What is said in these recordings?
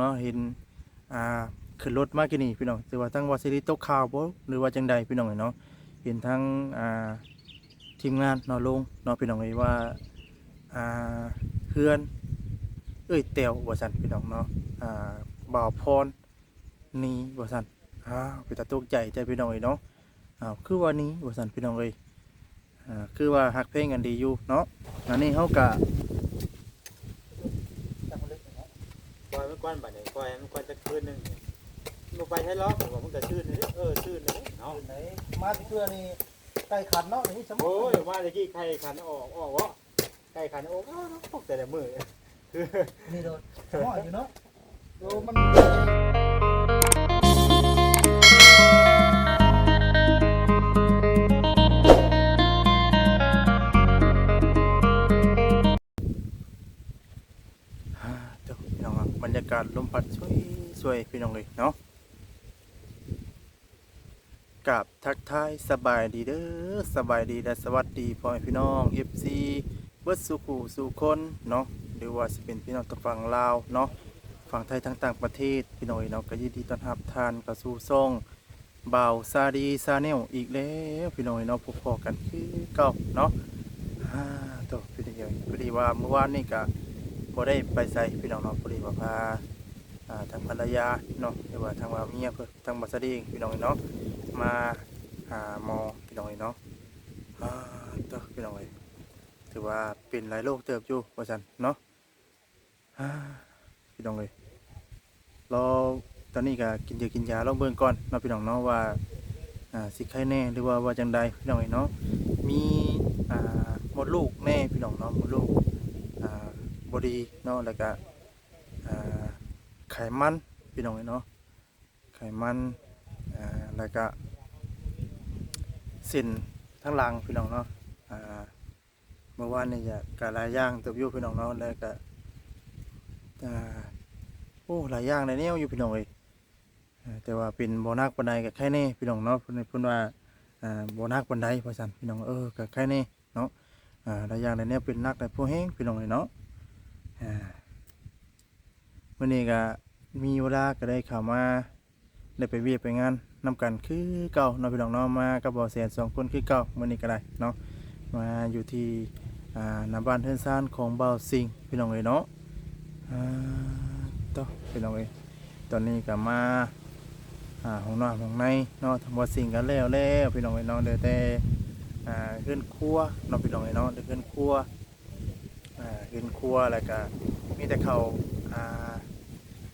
เนาะเห็นอ่าขึ้นรถมากี่นี่พี่น้องถือว่าทั้งวาซิลิตกข่าวบ่หรือว่าจังใดพี่น้องเนาะเห็นทั้งอ่าทีมงานเนาะลงเนาะพี่น้องเอ้ยว่าอ่าเพื่อน เอ้ยเตียวว่าซั่นพี่น้องเนาะอ่าบ่าวพรนี่ว่าซั่นอ้าวเป็นตาตกใจใจพี่น้องเอ้ยเนาะอ้าวคือว่านี้ว่าซั่นพี่น้องเอ้ยอ่าคือว่าฮักเพลงกันดีอยู่เนาะอันนี้เฮาก็ ปล่อยมันก้อนบัดนี้ปล่อยมันก้อนจะคืนหนึงนี่มันไปใช้ล้อผมว่ามันก็ชื่นเลยเด้อเออชื่นเลยเนาะไหนมาที่เพื่อนี่ไก่ขันเนาะนี่สมมุโอ้ติยมาตะกี้ใครขันออกออกวะใครขันออกอ้าวพวกแต่ละมือคือนี่โดนสมออยู่เนาะดูมันาศลมพัดสวยสวยพี่น้องเลยเนาะกับทักทายสบายดีเด้อสบายดีและสวัสดีพ่อพี่น้อง FC เบิดสุขูสู่คนเนาะหรือว่าสเป็นพี่น้องตะฝั่งลาวเนาะฝั่งไทยทั้งต่างประเทศพี่น้องเอ๋ยเนาะก็ยินดีต้อนรับทานกระสู่ซ่องบ่าซาดีซาเนลอีกแล้วพี่น้องเอ๋ยเนาะพบพอกันคือเก่าเนาะอ่าตัวพี่น้องเอ๋ยพอดีว่าเมื่อวานนี่ก็บ่ได้ไปใส่พี่น้องเนาะพอดีว่าพา ทางภรรยาเนาะหรือว่าทางว่าเมียเพิ่นทางบัสดีเองพี่น้องเนาะมาหาหมอพี่น้องเนาะอ่าต่อพี่น้องเอ้ยถือว่าเป็นหลายโรคเติบอยู่ว่าซั่นเนาะพี่น้องเอ้ยรอตอนนี้ก็กินยากินยาลองเบิ่งก่อนเนาะพี่น้องเนาะว่าอ่าสิไข้แน่หรือว่าว่าจังใดพี่น้องเอ้ยเนาะมีอ่ามดลูกแน่พี่น้องเนาะมดลูกอ่าบดีเนาะแล้วก็ ไขมันพี่น้องเนาะไขมันอ่าแล้วก็ส้นทั้งหลังพี่น้องเนาะอ่าเมื่อวานนี่จะกะหลายอย่างเติบอยู่พี่น้องเนาะแล้วก็อ่าโอ้หลายอย่างในแนวอยู่พี่น้องเอ้ยแต่ว่าเป็นโบนักปานใดก็แค่นี้พี่น้องเนาะเพิ่นเพิ่นว่าอ่าบ่นักปานใดว่าซั่นพี่น้องเออก็แค่นี้เนาะหลายอย่างในแนวเป็นนักในผู้แห้งพี่น้องเอ้ยเนาะอ่าวันนี้ก็ มีเวลาก็ได้เข้ามาได้ไปเวียกไปงานนำกันคือเก่าเนาะพี่น้องเนาะมากับบอแสนสองคนคือเก่าวันนี้ก็ได้เนาะมาอยู่ที่อ่าหน้าบ้านเทือนซานของเบาสิงพี่น้องเอ้ยเนาะอ่าต่อพี่น้องเอ้ยตอนนี้ก็มาอ่าห้องน้ำห้องในเนาะทำบอสิงกันแล้วแล้วพี่น้องเอ้ยเนาะเดี๋ยวแต่อ่าขึ้นครัวเนาะพี่น้องเอ้ยเนาะเดี๋ยวขึ้นครัวอ่าเห็นครัวแล้วก็มีแต่เขาอ่า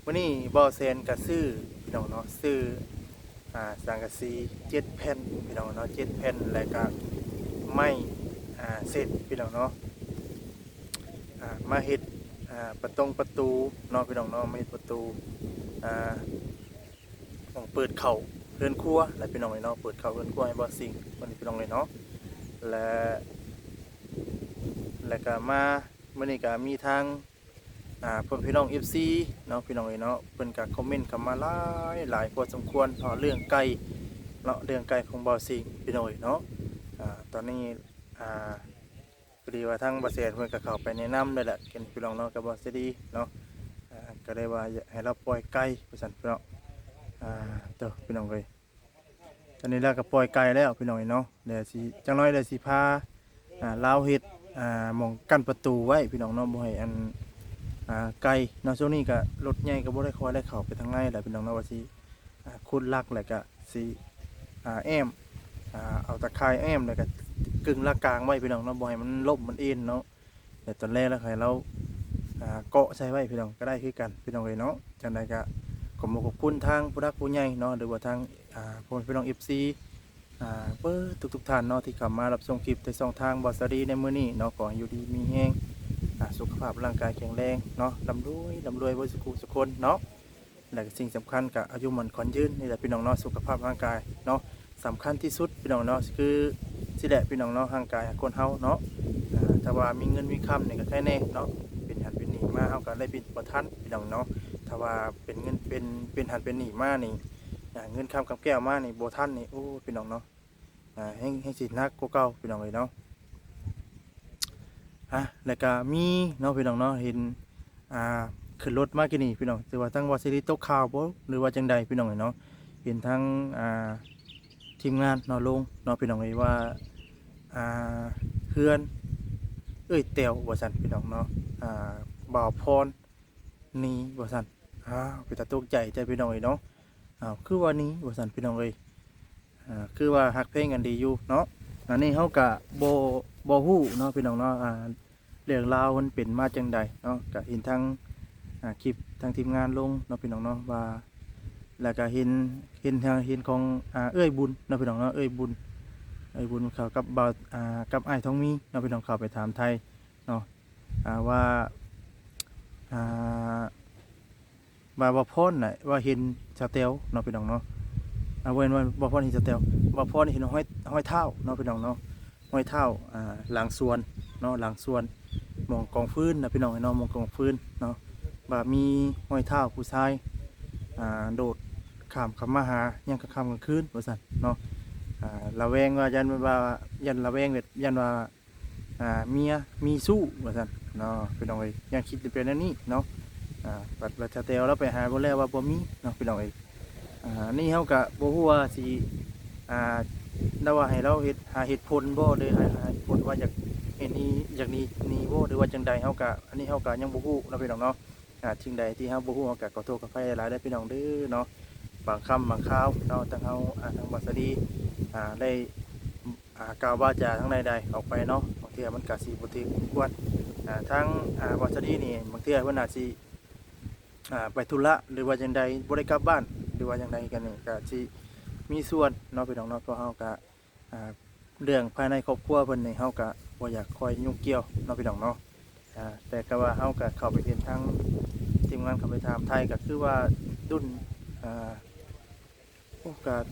วันนี้บอเซนกับซื้อพี่น้องเนาะซื้ออ่าสังกะสีเจ็ดแผ่นพี่น้องเนาะเจ็ดแผ่นแล้วก็ไม้อ่าเสร็จพี่น้องเนาะอ่ามาเฮ็ดอ่าประตงประตูเนาะพี่น้องเนาะมาเฮ็ดประตูอ่าต้องเปิดเข่าเรือนครัวแล้วพี่น้องเลยเนาะเปิดเข่าเรือนครัวให้บอสิงวันนี้พี่น้องเลยเนาะและแล้วก็มาเมื่อนี้ก็มีทาง อ่าเพื่อนพี่น้อง FC เนาะพี่น้องเอ้ยเนาะเพิ่นก็คอมเมนต์เข้ามาหลายหลายพอสมควรเนาะเรื่องไก่เนาะเรื่องไก่ของบ่าวสิงพี่น้องเอ้ยเนาะอ่าตอนนี้อ่าพอดีว่าทางบ่เสียเพิ่นก็เขาไปแนะนำเลยแหละเกินพี่น้องเนาะกับบ่เสดีเนาะอ่าก็ได้ว่าให้เราปล่อยไก่ว่าซั่นพี่น้องอ่าเด้อพี่น้องเอ้ยตอนนี้เราก็ปล่อยไก่แล้วพี่น้องเอ้ยเนาะเดี๋ยวสิจังน้อยเดี๋ยวสิพาอ่าลาวเฮ็ดอ่ามองกั้นประตูไว้พี่น้องเนาะบ่ให้อัน อ่าไกลเนาะช่วงนี้ก็รถใหญ่ก็บ่ได้คอยได้เข้าไปทางในแหละพี่น้องเนาะว่าสิอ่าขุดลักแล้วก็สิอ่าแอมอ่าเอาตะไคร้แอมแล้วก็กึ่งละกลางไว้พี่น้องเนาะบ่ให้มันล่มมันเอ็นเนาะแต่ตอนแรกแล้วให้เราอ่าเกาะใส่ไว้พี่น้องก็ได้คือกันพี่น้องเอ้ยเนาะจังไดก็ขอบคุณขอบคุณทางผู้รักผู้ใหญ่เนาะหรือว่าทางอ่าพ่อพี่น้อง FC อ่าเปิดทุกๆท่านเนาะที่เข้ามารับชมคลิปในช่องทางบอสดีในมื้อนี้เนาะขอให้อยู่ดีมีแห้ง สุขภาพร่างกายแข็งแรงเนาะร่ำรวยร่ำรวยบริสุขสุขคนเนาะและสิ่งสำคัญกับอายุมันขอนยืนนี่แหละพี่น้องเนาะสุขภาพร่างกายเนาะสำคัญที่สุดพี่น้องเนาะคือสิแหละพี่น้องเนาะร่างกายคนเฮาเนาะถ้าว่ามีเงินมีคำเนี่ยก็แค่แน่เนาะเป็นหันเป็นหนีมาเฮาก็ได้เป็นบ่ทันพี่น้องเนาะถ้าว่าเป็นเงินเป็นเป็นหันเป็นหนีมานี่เงินคำกับแก้วมานี่บ่ทันนี่โอ้พี่น้องเนาะให้ให้สินักกว่าเก่าพี่น้องเลยเนาะ อะแล้วก็มีเนาะพี่น้องเนาะเห็นอ่าขึ้นรถมากี่นี่พี่น้องแต่ว่าทั้งวาซิลิตกข่าวบ่หรือว่าจังใดพี่น้องเนาะเห็นทั้งอ่าทีมงานเนาะลงเนาะพี่น้องเอ้ยว่าอ่าเพื่อนเอ้ยเตียวว่ซั่นพี่น้องเนาะอ่าบ่าวพรนี่ว่าซั่นอ้าวเป็นตาตกใจใจพี่น้องเอ้ยเนาะอ้าวคือว่านี้ว่ซั่นพี่น้องเอ้ยอ่าคือว่าฮักเพลงกันดีอยู่เนาะ อันนี้เฮาก็บ่บ่ฮู้เนาะพี่น้องเนาะอ่าเรื่องราวมันเป็นมาจังใดเนาะก็เห็นทั้งอ่าคลิปทางทีมงานลงเนาะพี่น้องเนาะว่าแล้วก็เห็นเห็นทางเห็นของอ่าเอ้ยบุญเนาะพี่น้องเนาะเอ้ยบุญเอ้ยบุญเขากับบ่าวอ่ากับไอ้ายทองมีเนาะพี่น้องเขาไปถามไทยเนาะอ่าว่าอ่าว่าบ่พรน่ะว่าเห็นสเตลเนาะพี่น้องเนาะอ่าเว้นว่าบ่พรเห็นสเตล บ่พรเห็นห้อยห้อยเท้าเนาะพี่น้องเนาะห้อยเท้าอ่าหลังสวนเนาะหลังสวนมองกองฟืนนะพี่น้องไอ้น้องมองกองฟืนเนาะบ่ามีห้อยเท้าผู้ชายอ่าโดดข้ามคำมาหายังกระคำกลางคืนว่าซั่นเนาะอ่าระแวงว่ายันว่ายันระแวงเวทยันว่าอ่าเมียมีสู้ว่าซั่นเนาะพี่น้องเอ้ยยังคิดเป็นอันนี้เนาะอ่าบัดบัดชาเตลแล้วไปหาบ่แล้วว่าบ่มีเนาะพี่น้องเอ้ยอ่านี่เฮาก็บ่ฮู้ว่าสิ อ่าเราว่าให้เราเฮ็ดหาเหตุผลบ่หรือหาหาเหตุผลว่าอยากเห็นนี้จากนี้นี้โวหรือว่าจังใดเฮากะอันนี้เฮากะยังบ่ฮู้เนาะพี่น้องเนาะอ่าสิ่งใดที่เฮาบ่ฮู้เฮากะขอโทษขออภัยหลายๆเด้อพี่น้องเด้อเนาะบางคำบางคราวเนาะทางเฮาอ่าทางบัสดีอ่าได้อ่ากล่าวว่าจาทั้งใดๆออกไปเนาะบางเทื่อมันก็สิบ่ถึงควรอ่าทางอ่าบัสดีนี่บางเทื่อเพิ่นอาจสิอ่าไปธุระหรือว่าจังใดบ่ได้กลับบ้านหรือว่าจังใดกันนี่ก็สิ มีส่วนเนาะพี่น้องเนาะเพราะเฮาก็อ่าเรื่องภายในครอบครัวเพิ่นนี่เฮาก็บ่อยากคอยยุ่งเกี่ยวเนาะพี่น้องเนาะแต่ก็ว่าเฮาก็เข้าไปเห็นทางทีมงานเข้าไปถามไทยก็คือว่าดุนอ่าโอกาส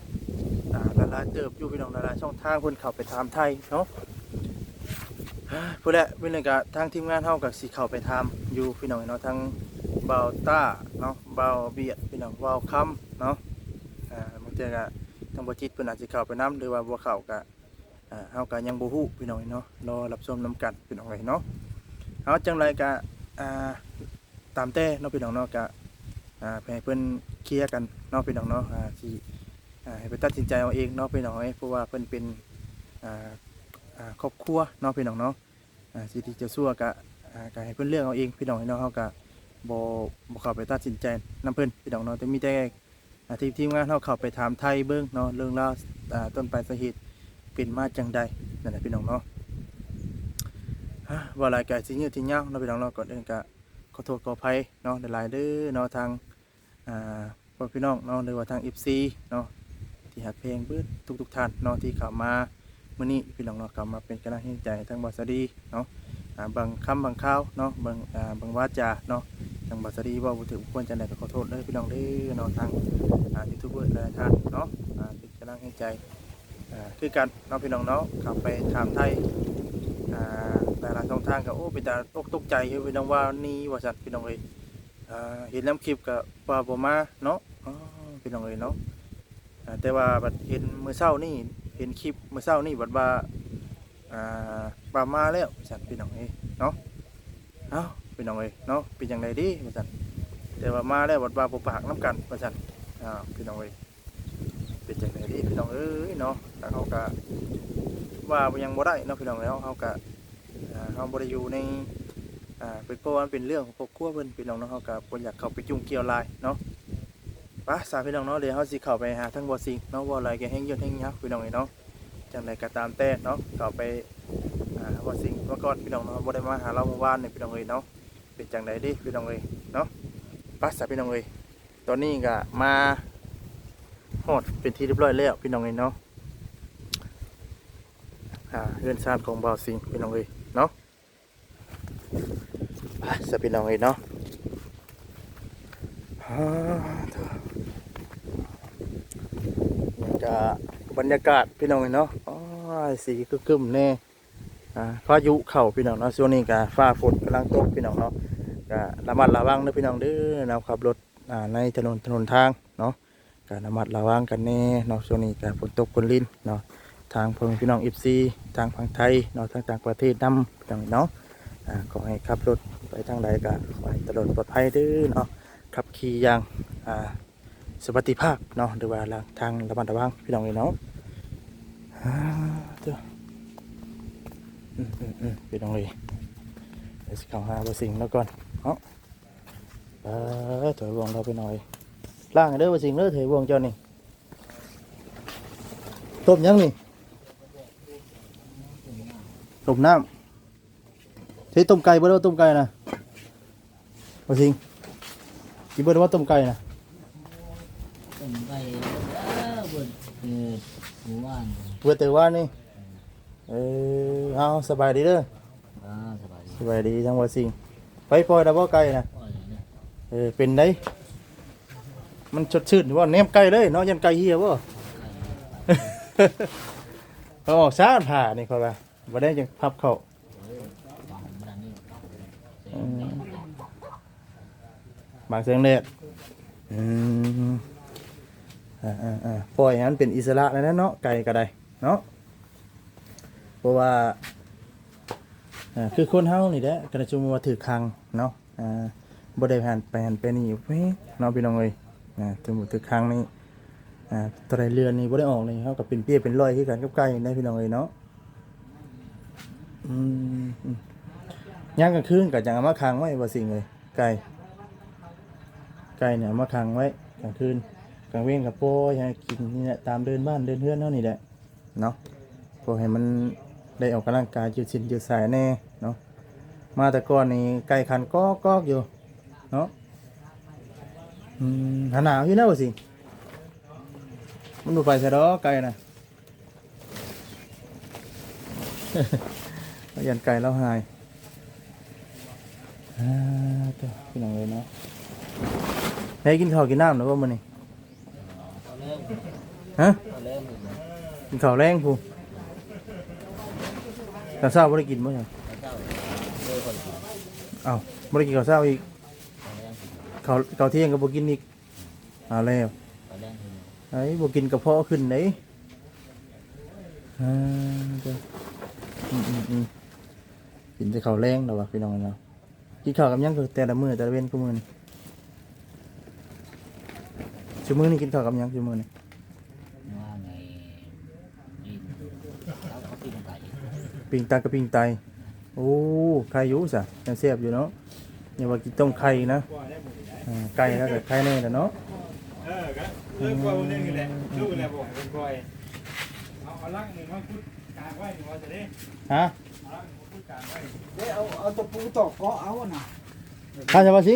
อ่าหลายเติบอยู่พี่น้องหลายๆช่องทางเพิ่นเข้าไปถามไทยเนาะอ่าผู้ใดเพิ่นนก็ทางทีมงานเฮาก็สิเข้าไปถามอยู่พี่น้องเนาะทางเบาต้าเนาะเบาเบียดพี่น้องเบาคำเนาะอ่าบางทีก็ ทางบ่จิตเพิ่นอาจสิเข้าไปนํหรือว่าบ่เข้าก็อ่าเฮาก็ยังบ่ฮู้พี่น้องเนาะรอรับชมนํกันพี่น้องเอ้ยเนาะเฮาจังไรก็อ่าตามแต่เนาะพี่น้องเนาะก็อ่าให้เพิ่นเคลียร์กันเนาะพี่น้องเนาะอ่าสิอ่าให้เพิ่นตัดสินใจเอาเองเนาะพี่น้องเอ้เพราะว่าเพิ่นเป็นอ่าอ่าครอบครัวเนาะพี่น้องเนาะอ่าสิที่จะซั่วก็อ่าก็ให้เพิ่นเลือกเอาเองพี่น้องเอ้ยเนาะเฮาก็บ่บ่เข้าไปตัดสินใจนํเพิ่นพี่น้องเนาะแต่มีแต่ ทีมทีมงานเฮาเข้าไปถามไทยเบิ่งเนาะเรื่องราวอ่าต้นปลายสาเหตุเป็นมาจังใดนั่นแหละพี่น้องเนาะว่าหลายกายสิ่งยืดที่ยาวเนาะพี่น้องเนาะก่อนอื่นก็ขอโทษขออภัยเนาะหลายเด้อเนาะทางอ่าพ่อพี่น้องเนาะหรือว่าทาง FC เนาะที่หักเพลงเบิดทุกๆท่านเนาะที่เข้ามามื้อนี้พี่น้องเนาะเข้ามาเป็นกำลังใจให้ทางบอสดีเนาะ บางคำบางข้าวเนาะบางบางวาจาเนาะทางบอสดีว่าบ่ถึงควรจะไหนก็ขอโทษเด้พี่น้องเด้อเนาะทางอ่ายูทูบเบอร์หลายท่านเนาะเป็นกำลังใจคือกันเน้องพี่น้องเนาะขับไปถามไทยแต่ละช่องทางก็โอ้เป็นตาตกตกใจพี่น้องว่านี่ว่าสัตว์พี่น้องเอ้ยเห็นน้ำคลิปกับว่าบ่มาเนาะพี่น้องเอ้ยเนาะแต่ว่าบัดเห็นมือเช้านี่เห็นคลิปมือเช้านี่บัดว่า อ่ามาแล้วสัตว์พี่น้องเอ้เนาะเอ้าพี่น้องเอ้เนาะเป็นจังไดดีสัตว์แต่ว่ามาแล้วบัดว่าบ่ปากน้ำกันสัตว์อ่าพี่น้องเอ้เป็นจังไดดีพี่น้องเอ้ยเนาะแล้วเขาก็ว่ายังบ่ได้เนาะพี่น้องแล้วเขาก็เขาบ่ได้อยู่ในอ่าเป็นเพราะว่าเป็นเรื่องของครอบครัวเพิ่นพี่น้องเนาะเขาก็บ่อยากเข้าไปยุ่งเกี่ยวลายเนาะไปสามพี่น้องเนาะเดี๋ยวเขาสิเข้าไปหาทั้งบ่สิงเนาะบ่อะไรแกแห้งยืดแห้งยักพี่น้องเอ้ยเนาะจังไดก็ตามแต่เนาะเข้าไป อ่าบ่สิงเมื่อก่อนพี่น้องเนาะบ่ได้มาหาเราเมื่อวานนี่พี่น้องเอ้ยเนาะเป็นจังไดดีพี่น้องเอ้ยเนาะไปสสามพี่น้องเอ้ยตอนนี้ก็มาฮอดเป็นที่เรียบร้อยแล้วพี่น้องเอ้ยเนาะอ่าเรือนชาติของบ่าวสิงพี่น้องเอ้ยเนาะไปสพี่น้องเอ้ยเนาะฮ่าเถอะบรรยากาศพี่น้องเอ้ยเนาะอ้ายสีกึ่มๆแน่ พายุเข้าพี่น้องเนาะช่วงนี้ก็ฟ้าฝนกำลังตกพี่น้องเนาะก็ระมัดระวังเด้อพี่น้องเด้อแนวขับรถในถนนถนนทางเนาะการระมัดระวังกันแน่เนาะช่วงนี้การฝนตกฝนลินเนาะทางพ่อแม่พี่น้องเอฟซีทางฝั่งไทยเนาะทางต่างประเทศนำพี่น้องเนาะขอให้ขับรถไปทางใดก็ขอให้ตลอดปลอดภัยเด้อเนาะขับขี่อย่างสวัสดิภาพเนาะหรือว่าทางระมัดระวังพี่น้องเอ้ยเนาะ อ่าเด้ออืมอืมอืมพี่น้องเอ้ยเดี๋ยวสิเข้าหาบ่สิ่งแล้วก่อนเนาะเออถอยวงเราไปหน่อยล่างให้เด้อบ่สิ่งเด้อถอยวงเจ้านี่ต้มยังนี่ต้มน้ำใช้ต้มไก่บ่ได้ว่าต้มไก่นะว่าจริงกินบ่ได้ว่าต้มไก่นะต้มไก่แล้วบนเกิดหมู่บ้านเบื่อแต่ว่านี่ เออเอาสบายดีเด้ออ่าสบายดีสบายดีทั้งว่าจริงไปปล่อยแล้วบ่ไก่นะพ่อเลยเนี่ยเออเป็นไดมันสดชื่นว่าแนมไก่เลยเนาะยันไก่เหี่ยบ่เขาออกซ่าผ่านี่เขาว่าบ่ได้จังพับเข้าฟังมันนี่อืมบางเสียงเด็ดอืมอ่าอ่าอ่าปล่อยให้มันเป็นอิสระแล้วนะเนาะไก่ก็ได้เนาะ เพราะว่าอ่าคือคนเฮานี่แหละกระจุมว่าถือคังเนาะอ่าบ่ได้ผ่านไปหันไปนี่เว้ยเนาะพี่น้องเอ้ยอ่าถือถือคังนี่อ่าตัวใดเรือนนี่บ่ได้ออกเลยเฮาก็เป็นเปี้ยเป็นร้อยคือกันกับไก่ได้พี่น้องเอ้ยเนาะอืมย่างกลางคืนก็จังเอามาขังไว้ว่สิ่งเลยไก่ไก่เนี่ยมาขังไว้กลางคืนกลางเว้นกับโป้ยให้กินนี่แหละตามเดินบ้านเดินเฮือนเท่านี่แหละเนาะพอให้มัน ได้ออกกำลังกายยืดเส้นยืดสายแน่เนาะมาแต่ก่อนนี่ไก่ขันก็ก็อยู่เนาะอืมหนาวอยู่นะว่าสิมันดูไปใช่ดอกไก่นะยันไก่แล้วหายอ่าตัวพี่น้องเลยเนาะให้กินข้าวกินน้ำหรือว่ามันนี่ฮะตอนเริ่มเลยนะกินข้าวแรงพู ข้าวเช้าไม่ได้กินมั้งพระเจ้าเจอคนกินอ้าวไม่ได้กินข้าวเช้าอีกตอนแรกกินข้าวข้าวเที่ยงก็บ่กินอีกเอาแล้วตอนแรกกินไอ้บ่กินกระเพาะขึ้นไหนอ่าตัวอืมอืมอืมกินแต่ข้าวแรงแล้ววะพี่น้องเนาะกินข้าวกับหยังคือแต่ละมื้อแต่ละเว้นก็มื้อนี่ชั่วมื้อนี่กินข้าวกับหยังชั่วมื้อนี่ ว่าไงนี่แล้วเขากินไก่ ปิงตากระปิงไตโอ้ไข่อยุ่สะยังเสียบอยู่เนาะอย่าว่ากินต้มไข่นะอ่าไก่แล้วกับไข่แน่แหละเนาะเออก็เลิกกล้วยพวกนี้นี่แหละลูกแหละบอกให้เป็นกล้วยเอาเอาลักหนึ่งมาพุดกลางไว้นี่ว่าจะได้ฮะเอาลักหนึ่งมาพุดกลางไว้เดี๋ยวเอาเอาตะปูตอกเกาะเอาอะนะข้าจะมาสิ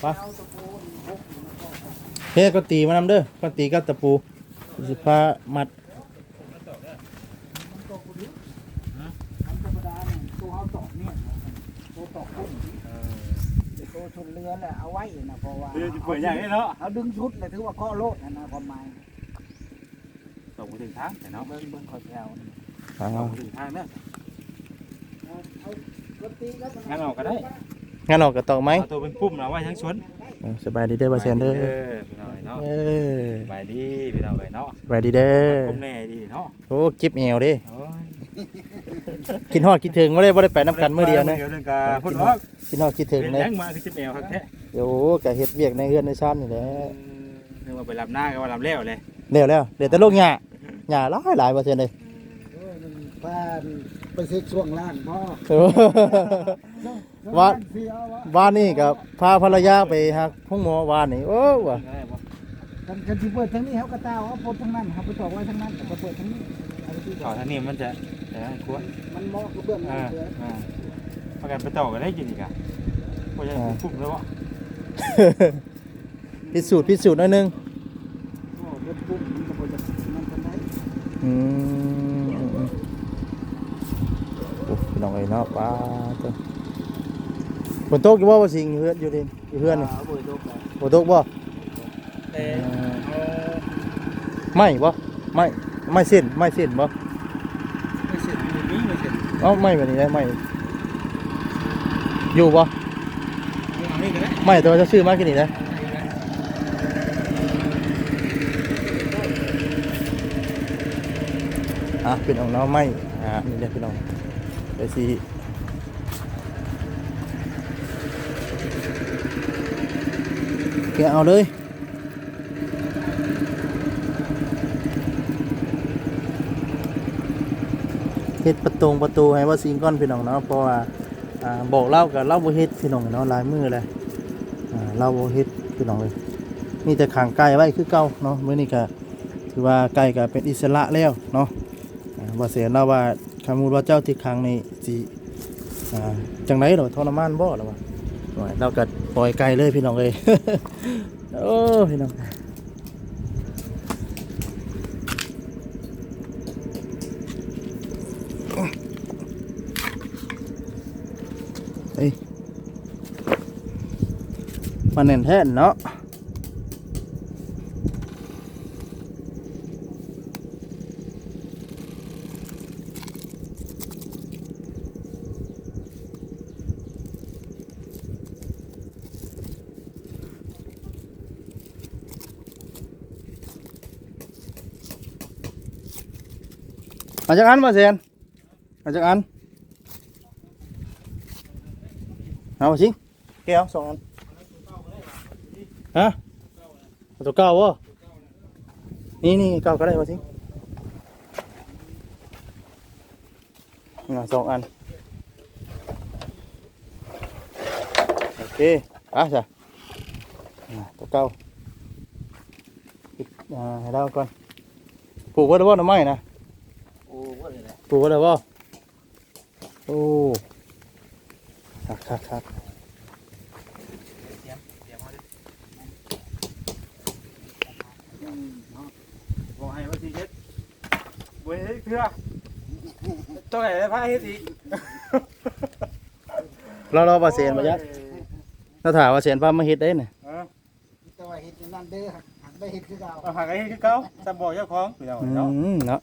เอาตะปูนี่พกอยู่นะเกาะเอาเฮ้ก็ตีมานำเด้อก็ตีกับตะปูสิพามัด มันตอกบ่ดีอันธรรมดาเนี่ยตัวเอาตอกเนี่ยนะตัวตอกกุ้งตัวชน เรือแหละเอาไว้นะเพราะว่าเดี๋ยวจะเปิดอย่างนี้เนาะเอาดึงชุดเลยถือว่าเกาะโลดนะนะความหมายตกมาถึงทางแต่เนาะเบิ่งเบิ่งขอแถวนี่อ่าตกมาถึงทางเนาะเอาเอารถตีครับงั้นออกก็ได้งั้นออกกระตอกไหมเอาตัวเป็นปุ่มนะไว้ทั้งชวนเออสบายดีเด้อบ่าแซนเด้อเออพี่น้อยเนาะเออสบายดีพี่น้อยเนาะสบายดีเด้อปุ่มแน่ดีเนาะโอ้จิบแอวเด้โอ้ย กินฮอดคิดถึงบ่ได้บ่ได้ไปนํกันมื้อเดียวนะเดียวนึงกะพุ่นว่ากินฮอดคิดถึงเป็นเลยยังมาคือจิบแอวครับแท้โอ้ก็เฮ็ดเวียกในเฮือนในซ่านนี่แหละนึกว่าไปรับหน้าก็ว่ารับแล้วเลยเร็วแล้วเดี๋ยวแต่ลูกหญ้าหญ้าหลายหลายเปอร์เซ็นต์เลยโอ้ยมันป้าไปเซ็กช่วงล่างพ่อโอ้ว่าเสียวะวานนี่กับพาภรรยาไปหักห้องหมอวานนี่โอ้ว่ะกันกันที่เปิดทั้งนี้เขาก็ตาเอาปดทั้งนั้นเขาไปตอกไว้ทั้งนั้นก็เปิดทั้งนี้เอาไปที่ต่อท่างนี้มันจะ จะให้ควรมันเหมาะกับเบื้องหอ่าน้าเสืออ่าประกันไปต่อกันได้กินอีกอะว่าจะฟุ่มแล้ววะพิสูจน์พิสูจน์หน่อยหนึงโอ้รถปุ๊บมันก็บ่จะมันกันได้อืมอืมอืมโอ้พี่น้องเอ้ยเนาะป้าตัวฝนตกอยู่บ่ว่าสิงอยู่เฮือนอยู่ดิอยู่เฮือนนี่เอาเบอร์โทรไปฝนตกบ่แต่เอาไม่บ่ไม่ไม่เส้นไม่เส้นบ่ อ้าไม่แบบนี้ได้ไม่อยู่ปะไม่แต่ว่าจะซื้อมากกินนี่นะอะเป็นองน้องไม่อะนี่เด็กเป็นองไปซีเก่เอาเลย เฮ็ดประตูประตูให้ว่าสิงก้อนพี่น้องเนาะเพราะว่าอ่าบอกเล่ากับเล่าบ่เฮ็ดพี่น้องเนาะหลายมือเลยอ่าเล่าบ่เฮ็ดพี่น้องเลยมีแต่ขังไก่ไว้คือเก่าเนาะมื้อนี้ก็ถือว่าไก่ก็เป็นอิสระแล้วเนาะอ่าบ่เสียเล่าว่าคำมูลว่าเจ้าที่ขังนี่สิอ่าจังได๋ดอกทรมานบ่ล่ะว่าปล่อยเราก็ปล่อยไกลเลยพี่น้องเลยโอ้พี่น้อง มันแน่นแท้นเนาะเอาจากอันมาเซียนเอาจากอันเอามาสิแก้วสองอัน ฮะเอาตัวเก้าวะนี่นี่เก้าก็ได้มาสิอะสองอัน โอเคอะจ้ะอะตัวเก้าปิดอ่าให้เราก่อนปลูกไว้แล้วว่าหน่อไม้นะโอ้ว่าเลยแหละปลูกไว้แล้วบ่โอ้คักคักคักบอกให้ว่าสิเฮ็ดบ่ เฮ็ดเพื่อต้องให้ได้พาเฮ็ดอีกเราเราว่าเสียนมายักเราถามว่าเสียนป้ามาเฮ็ดได้เนี่ยเออแต่ว่าเห็ดนั่นเด้อหักได้เห็ดคือเก่าเอาหากันเฮ็ดคือเก่าจำบอกเจ้าของพี่น้องอืเนาะมเนาะ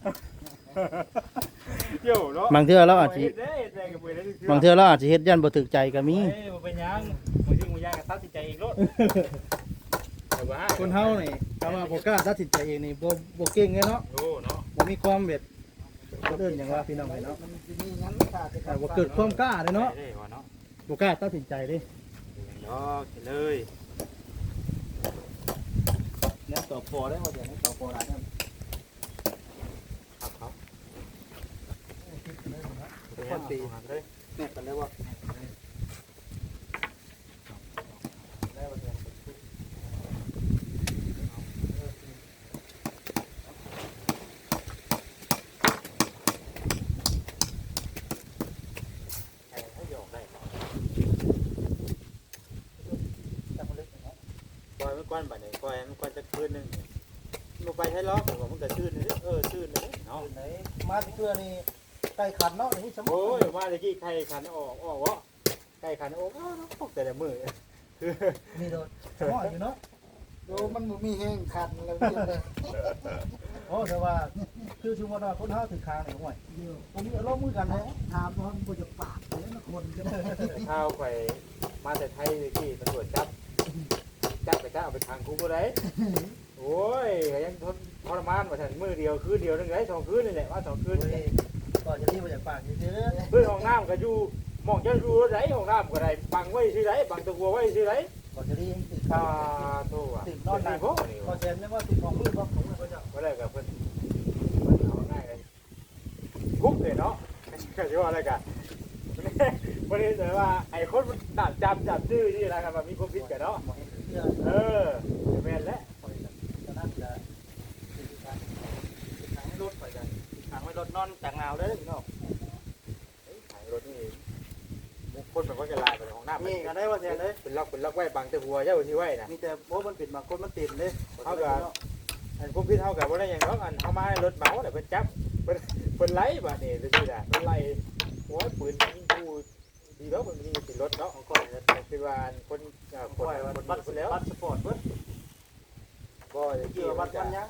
โย่เนาะบางเทื่อเราอาจจะเฮ็ดได้เฮ็ดได้ก็บ่ได้เทื่บางเทื่อเราอาจจะเฮ็ดยันบ่ถึกใจก็มี เอ้ยบ่เป็นหยังบางทีมึงยากก็ตัดสินใจเองโลดแต่ว่าคนเฮานี่ถ้าว่าบ่กล้าตัดสินใจเองนี่บ่บ่เก่งเนาะโอ้เนาะ บ่มีความแบบ เอิ้นหยังว่าพี่น้องเนาะมันจะมีงั้นขาดไปแต่บ่เกิดความกล้าเลยเนาะได้ว่าเนาะบ่กล้าตัดสินใจเด้เนาะกินเลยเนี่ยต่อพอได้บ่เดี๋ยวนี้ต่อพอได้ครับครับครับคนตีเลยแม่กันได้บ่จับมันลึกเนาะ ปล่อยมันก้อนบัดนี้ปล่อยมันก้อนจะคืนนึงมันไปใช้ล้อผมว่ามันก็ชื่นเลยเออชื่นเลยเนาะ ไหนมาที่เพื่อนี่ไก่ขันเนาะนี่สมมุ โอ้ ติยมาเลยกี้ใครขันออกออกวะใครขันออกอ้าวตกแต่ละมือคือนี่โดนสมออยู่เนาะโอ้มันบ่มีแห้งขัดแล้วเลยโอ้แต่ว่าคือชุมว่าคนเฮาถึงคางนี่ห่วยผมมีอารมณ์มือกันแท้ถามว่ามันบ่จะปากเลยนะคนก็ได้ข้าวไปมาแต่ไทยเลยกี้ตำรวจจับจับไปจับเอาไปทางคุกก็ได้โอ้ยก็ยังทนทรมานมาถึงมือเดียวคืนเดียวนึงไงสองคืนนี่แหละว่าสองคืนนี่แหละ ก่อนจะที่มาจากปากเยอะเพื่อนห้องน้ำก็อยู่หมองจะอยู่ไหนห้องน้ำก็ได้บังไว้ชื่อไหนบังตะกัวไว้ชื่อไหนๆก่อนจะที่ติดตาข้าวโตอะติดนอนนานพวกนี้ก่อนเซ็นไม่ว่าติดของมือบ่ของมือเขาจะก็ได้กับเพื่อนเพิ่นเอาง่ายเลยคุกเลยเนาะก็จะว่าอะไรกันวันนี้แต่ว่าไอ้คนมันตัดจำจับชื่อที่อะไรกันมันมีความผิดกันเนาะหมอเห็นเพื่อเออแม่นแล้ว จะนั่นจะติดทางติดทางไม่รถไปกันติดทางไม่รถ นอนจากหนาวเลยพี่น้องขายรถนี่บุคคลแบบว่าจะลายไปในห้องน้ำนี่ก็ได้ว่าเซ็นเลยเป็นล็อกเป็นล็อกไว้บังแต่หัวเจ้าที่ไว้นะมีแต่โอ้มันปิดมาคนมันติดเลยอันพวกพี่เท่ากับว่าได้อย่างน้องอันเข้ามาให้รถเมาแต่เพิ่นจับเพิ่นเพิ่นไล่บ่นี่ซื่อๆน่ะเพิ่นไล่โอ้ยปืนยิงกูดีแล้วมันยิงติดรถเนาะของก่อนคือว่าคนเอ่อคนคนบัตรแล้วบัตรสปอร์ตเพิ่นบ่ตะเกี่กี้ยวกับบัมัตนรก็วันยัง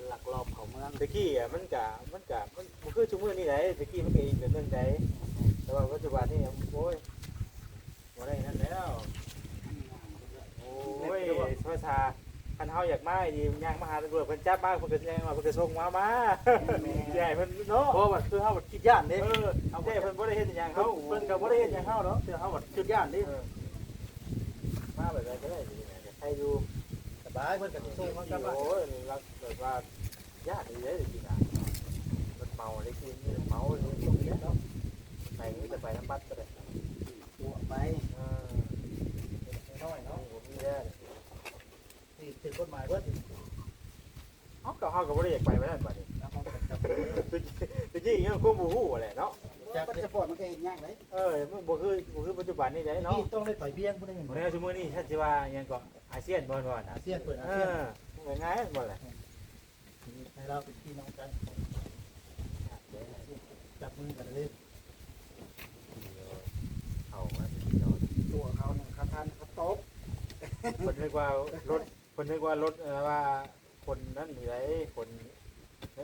การหลักรอบเขาเมืองตะกี้อะมันก็มันก็มันมันคือชั่วโมงนี้ไหนตะกี้มันก็อีกแบบนึงไดแต่ว่าปัจจุบันนี่โอ้ยบ่ได้นั่นแล้วโอ้ยภาษาคันเฮาอยากมาดีย่างมาหาตำรวจเพิ่นจับมาเพิ่นก็แจ้งมาเพิ่นก็ส่งมามาใหญ่เพิ่นเนาะเพราะว่าคือเฮาบัดคิดย่านเด้เออเอาแค่เพิ่นบ่ได้เฮ็ดหยังเขาเขาเพิ่นก็บ่ได้เฮ็ดหยังเฮาเนาะแต่เฮาบัดคิดย่านเด้เออมาแบบนั้นก็ได้ดีนะใครดู บายเพิ่นก็สิส่งมันกลับบ้านโอ้ยรักแบบว่าญาติเลยจริงๆนะมันเมาเลยกินเมาเลยตรงนี้เนาะไปนี่จะไปน้ำบัดก็ได้ตัวไปเออน้อยเนาะผมมีได้สิถือกฎหมายเบิดเอ้าก็เฮาก็บ่ได้อยากไปไว้นั่นบัดนี้แล้วเขาก็จับจริงๆยังกูบ่ฮู้แหละเนาะจับพาสปอร์ตมันก็เฮ็ดยากเลยเออมันบ่คือบ่คือปัจจุบันนี้ได้เนาะนี่ต้องได้ต่อยเบี้ยงผู้ใดหนึ่งบ่ได้ชั่วโมงนี้ถ้าสิว่ายังก็อาเซียนบ่บ่อาเซียนเปิดอาเอเซียนอง่ายๆบ่ล่ะให้เราเป็นพี่น้องกันจับมือกันเลยเอามาเนาะตัวเขาเนี่ยเขาทานเขาโต๊ะเพิ่นนึกว่ารถเพิ่นนึกว่ารถเอ่อว่าคนนั้นนี่ไดคน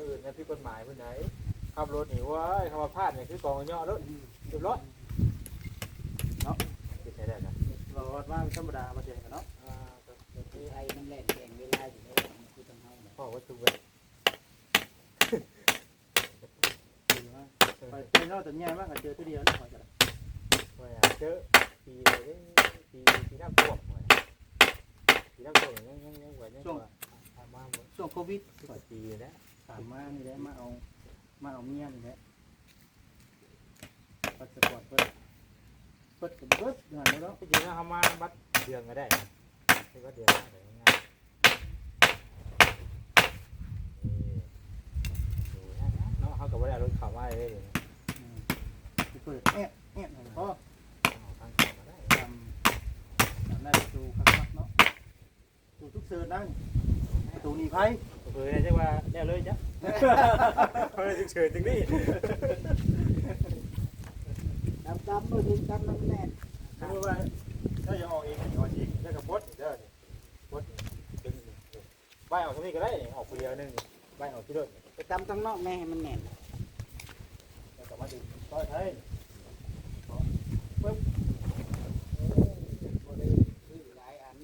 อื่นนั้นผิดกฎหมายเพิ่นไหนขับรถนี่เว้ยคำว่าพลาดนี่คือกองย่อรถเรียบร้อยเนาะคิดได้แล้วนะรอดว่าธรรมดามาเจอกันเนาะอ่าก็ คือไอ้มันแล่นแข่งเวลาอยู่ในคือต้องเฮาเนี่ยพ่อว่าตุเวไปไปนอกจากง่ายมากกันเจอตัวเดียวนี่พอจะว่าเจอปีเลยปีปีน้ำท่วมว่ะปีน้ำท่วมยังยังยังกว่ายังกว่าทำมาหมดช่วงโควิดกว่าปีแล้วถามมานี่แหละมาเอามาเอาเมียนี่แหละพาสปอร์ตเปิดเปิดกับเบิดงานแล้วเนาะที่จริงแล้วทำมาบัดเดือนก็ได้ ที่ว่าเดือนได้ง่ายดูนะเนาะเขากับว่าเอารถขับมาเลยเลยเปิดแอบแอบก็เอาตั้งขับมาได้จำจำได้ดูคักเนาะดูทุกเซิร์นนั่งประตูนีไพ่ก็คือได้ใช่ว่าได้เลยจ้ะเขาเลยเฉยๆตรงนี้ดำดำมือดินดำน้ำแน่นถ้าว่าถ้าจะออกเองออกเองได้กับบดเด้อ ใบออกตรงนี้ก็ได้ออกคนเดียวนึงใบออกที่รถไปดำทั้งนอกแม่ให้มันแน่นแล้วก็มาดึงต้อยไทยบ่ได้ซื้อหลายอัน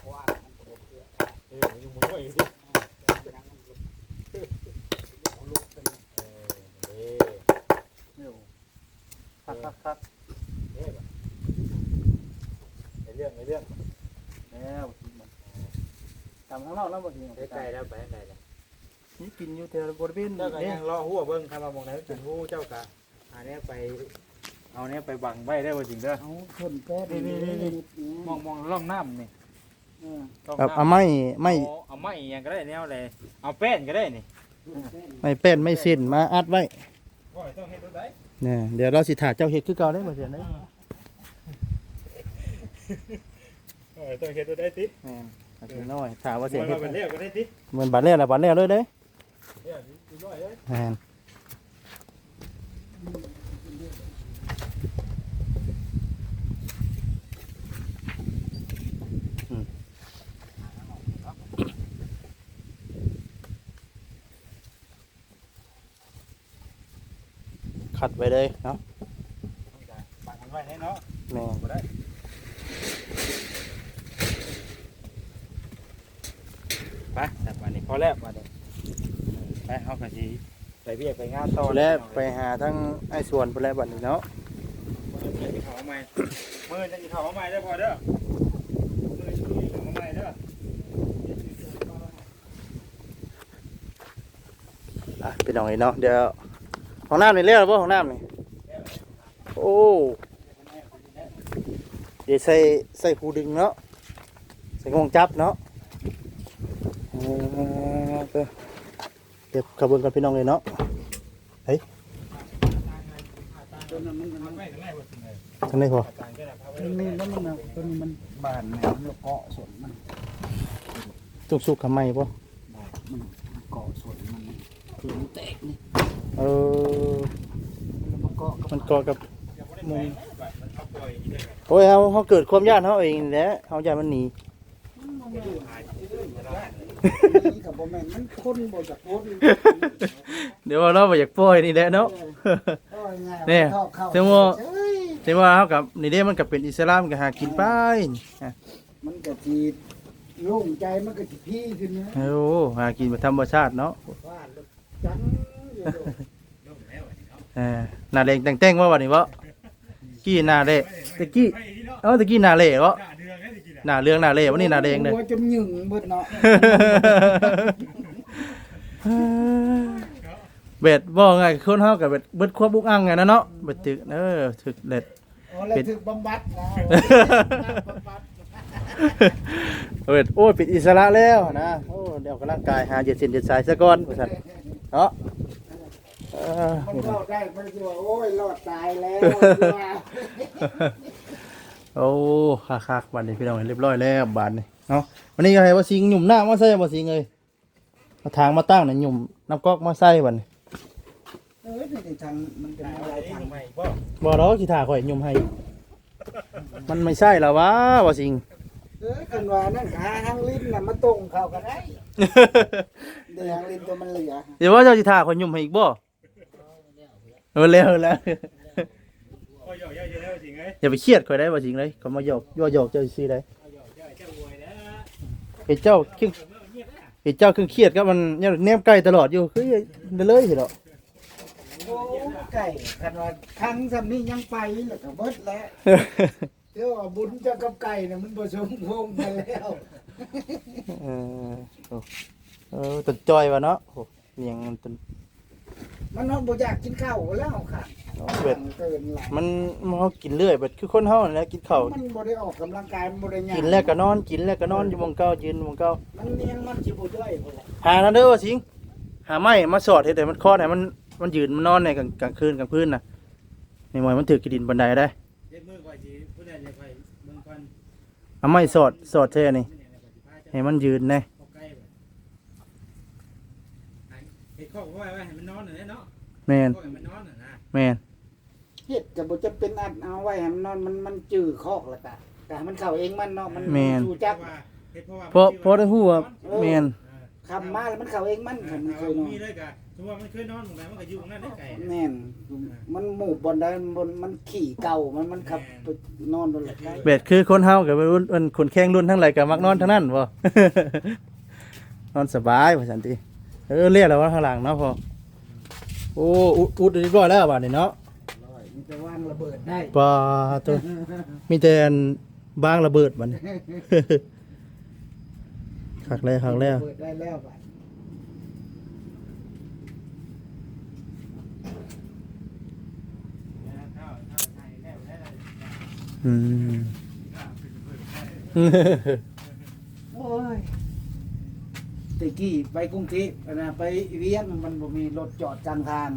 เพราะว่ามันบ่เชื่อ เอออยู่มือก็อีกสิ ดังมันลุกลุกเป็น เออเอ๊ะ เร็วคักคักคัก เอ๊ะในเรื่องในเรื่อง แล้วกินมัน ดำข้างนอกแล้วบ่ทีใกล้ๆแล้วไปใกล้แล้วนี่กินอยู่แต่บริเวณเจ้าก็นี่ยังรอหัวเบิ้งทำมามองไหนเป็นหูเจ้ากะอันนี้ไป เอาเนี้ยไปบังไว้ได้บ่จริงเด้อเอาชนแป๊บมองมองร่องน้ำนี่เออร่องครับน้ำเอาไม้ไม้เอาเอาไม้อยังก็ได้แนวเลยเอาแป้นก็ได้นี่ไม้เป็นไม้เส้นมาอัดไว้ว่าต้องเฮ็ดตัวใดเนี่ยเดี๋ยวเราสิถ่าเจ้าเฮ็ดคือเก่าได้บ่เสียได้เออต้องเฮ็ดตัวใดติแม่น อาจจะน้อยถามว่าเสียมันเฮ็ดมาเป็นเรียกก็ได้ติเหมือนบัตรแรกแล้วบัตรแรกเลยเด้เรียกอยู่น้อยเลยแม่นอืมขัดไว้เลยเนาะบังมันไว้ให้เนาะแม่น ได้ไปแต่บัดนี้พอแล้วบัดนี้ไปเฮาก็สิไปเวียกไปงานต่อแล้วไปหาทั้งไอ้ส่วนไปแล้วบัดนี้เนาะมือจะเข้ามาใหม่มือจะเข้ามาใหม่เด้อพอเด้อมือจะเข้ามาใหม่เด้ออะพี่น้องเอ้ยเนาะเดี๋ยวห้องน้ำนี่เรียกว่าห้องน้ำนี่โอ้เดี๋ยวใส่ใส่หูดึงเนาะใส่งวงจับเนาะเออเดี๋ยวขับเบิ้งกันพี่น้องเลยเนาะตัวนั้ยทางไหนพอต่างกันนะครับมันมีแล้วมันนะตัวนี้มันบานแม่มันเกาะส่วนมันจุกสุกทำไมปะมันเกาะส่วนมันคือมันแตกนี่เออมันเกาะกับมันเกาะกับมุมโอ้ยเขาเขาเกิดความยานเขาเองแหละเขาย่านมันหนี นี่กับบ่แม่นมันคนบ่จากคนเดี๋ยวเราไปอยากปล่อยนี่แหละเนาะ เนี่ยเสียงว่าแต่ว่าเขากับนี่เด้มันกับเป็นอิสลามก็หากินไปอะมันก็สิโล่งใจมันก็สิพี่ขึ้นนะโอ้หากินแบบธรรมชาติเนาะว่าแล้วจังอยู่โดดเออหน้าแดงแต่งๆว่าวันนี้วะกี้หน้าเละตะกี้เอ้าตะกี้หน้าเละวะ ห้สิกินอะหน้าเรื่องหน้าเละวันนี้หน้าแดงเลยหัวจนหยึงเบิดเนาะเบ็ดบอกไงคนเฮากับเบ็ดเบิดควบบุกอังไงนะเนาะเบ็ดถึกเออถึกเด็ดอ๋อแล้วถึกบำบัดนะบำบัดเบ็ดโอ้ยปิดอิสระแล้วนะโอ้เดี๋ยวกำลังกายหาเจ็ดสินเจ็ดสายซะก่อนว่าซั่นเนาะเออมันรอดได้มันจะว่าโอ้ยรอดตายแล้วว่า โอ้คักๆบัดนี้พี่น้องเรียบร้อยแล้วบาดนี้เนาะวันนี้ก็ให้ว่าสิงหยุ่มหน้ามาใส่บ่สิงเอ้ยเอาทางมาตั้งน่ะหยุ่มน้ำก๊อกมาใส่บัดนี้เอ้ยนี่ทางมันเป็นอะไรทางใหม่บ่บ่ดอกสิท่าข่อยหยุ่มให้ มันไม่ใช่แล้ววะว่าสิงเอ้ยกันว่านั่นหาทางลิ้นน่ะมาตรงเข้ากันได้เดี๋ยวทางลิ้นตัวมันเหลือเดี๋ยวว่าเจ้าสิท่าข่อยหยุ่มให้อีกบ่เออแล้วแล้ว โอ้ยใหญ่ๆแล้วจริงเอ้ยอย่าไปเครียดข่อยได้ว่าสิงเลยเขามาหยอกยั่วหยอกเจ้าซื่อได้เจ้าอวยแล้วเห็นเจ้าครึ่งเห็นเจ้าครึ่งเครียดก็มันยังแนมใกล้ตลอดอยู่คือเด้เลยสิดอกโอ้ไก่กันว่าครั้งสำนี้ยังไปแล้วก็เบิดแล้วเดี๋ยวว่าบุญเจะกับไก่เนี่ยมันผสมพงกันแล้วเออโอ้เออตันจอยวะเนาะโอ้เนียงมันตัน มันนอนบ่อยากกินข้าวแล้วค่ะเบ็ดเกินหลายมันมันเขากินเรื่อยเบ็ดคือคนเฮานั่นแหละกินข้าวมันบ่ได้ออกกำลังกายมันบ่ได้หยังกินแล้วก็นอนกินแล้วก็นอนอยู่หมองเก่ายืนหมองเก่ามันเนียงมันสิบ่ย่อยพุ่นแหละหานั่นเด้อว่าสิงหาไม้มาสอดเฮ็ดให้มันคอดให้มันมันยืนมันนอนในกลางกลางคืนกลางพื้นน่ะนี่มวยมันถือกินดินบันไดได้ เด็ดมือก่อนสิผู้ใดจะไปเบิ่งก่อนเอาไม้สอดสอดแท้นี่ให้มันยืนแน่ เข้าใกล้ไปเฮ็ดข้อไว้ไว้ให้มันนอนน่ะเนาะ แม่นข้อให้มันนอนน่ะนะแม่นเฮ็ดก็บ่จะเป็นอัดเอาไว้ให้มันนอนมันมันจื้อคอกแล้วก็แต่มันเข้าเองมันเนาะมันรู้จักว่าเฮ็ดเพราะว่าเพราะเพราะได้ฮู้ว่าแม่นคำมาแล้วมันเข้าเองมันคันมันเคยนอนมีเลยกะสมมุติว่ามันเคยนอนหมู่ใดมันก็อยู่ตรงนั้นได้ไก่แน่นมันหมู่บนได้บนมันขี่เก่ามันมันขับไปนอนบนหลังไก่เบ็ดคือคนเฮากับรุ่นเอิ้นคนแข้งรุ่นทั้งหลายก็มักนอนทั้งนั้นบ่ นอนสบายว่าซั่นติเออเรียกแล้วว่าข้างหลังเนาะพอ โอ้อุดอุดเรียบร้อยแล้วบัดนี้เนาะร้อยมันจะวางระเบิดได้ปลาตัวมีแต่อันบางระเบิดบัดนี้ คักแล้วคักแล้วระเบิดได้แล้วบัดอืมโอ้ย ตะกี้ไปกรุงเทพอะนะไปเวียงมันบ่มีรถจอดกลางทาง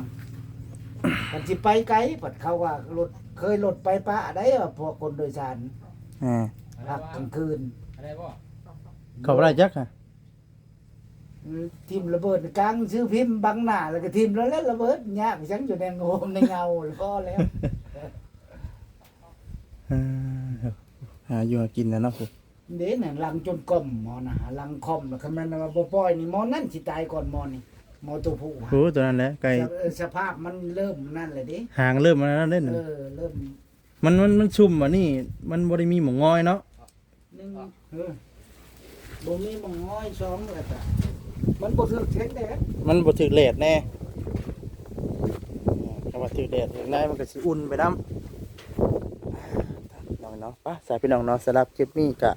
มันสิไปไกลปัดเขาว่ารถเคยรถไปปะได้อะพวกคนโดยสารอ่าพักกลางคืนอะไรบ่เขาบ่ได้จักอะทีมระเบิดกลางซื้อพิมพ์บังหน้าแล้วก็ทีมแล้วเล่นระเบิดยากฉันอยู่ในโงมในเงาแล้วพอแล้วอ่าหาอยู่หากินนะเนาะผม เด่นน่ะลังจนกลมหมอนะลังคอมแล้วคำนั้นว่าบ่ปล่อยนี่หมอนั่นสิตายก่อนหมอนี่หมอตัวผู้โอ้ตัวนั้นแหละไก่สภเออสภาพมันเริ่มนั่นเลยดิหางเริ่มมาแล้วเล่นเอน่ะอเริ่มมันมันมันชุ่มอะนี่ มันบ่ได้มีหมองงอยเนาะหนึงเออบ่มีหมองง้อยสองแล้วก็มันบ่ถึกเช็ดแดดมันบ่ถึกแดดแน่ถ้าว่าถึกแดดอย่างไรมันก็สิอุ่นไปน้ำน้องเนาะไป้าสายพี่น้องเนาะสำหรับคลิปนี้ก็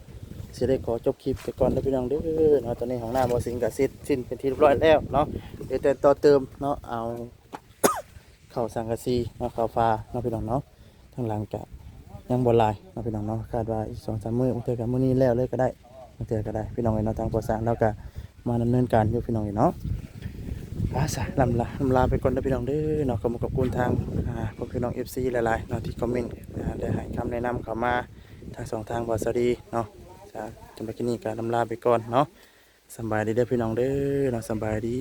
สิได้ขอจบคลิปไปก่อนแล้วพี่น้องเด้อเนาะตอนนี้ของหน้าบ่สิงก็เสร็จสิ้นเป็นที่เรียบร้อยแล้วเนาะเดี๋ยวแต่ต่อเติมเนาะเอาเข้าสังกะสีเนาะเข้าฟ้าเนาะพี่น้องเนาะทางหลังก็ยังบ่หลายเนาะพี่น้องเนาะคาดว่าอีก2-3มื้อบางเทื่อก็มื้อนี้แล้วเลยก็ได้บางเทื่อก็ได้พี่น้องเอ้ยเนาะทางก่อสร้างแล้วก็มาดำเนินการอยู่พี่น้องเอ้ยเนาะอาสาลำลาลำลาไปก่อนนะพี่น้องเด้อเนาะขอบคุณขอบคุณทางอ่าพวกพี่น้อง FC หลายๆเนาะที่คอมเมนต์ได้ให้คำแนะนำเข้ามาทางสองทางบอสดีเนาะ จ้าจำไปที่นี่การลำลาไปก่อนเนาะสบายดีเด้อพี่น้องเด้อเนาะสบายดี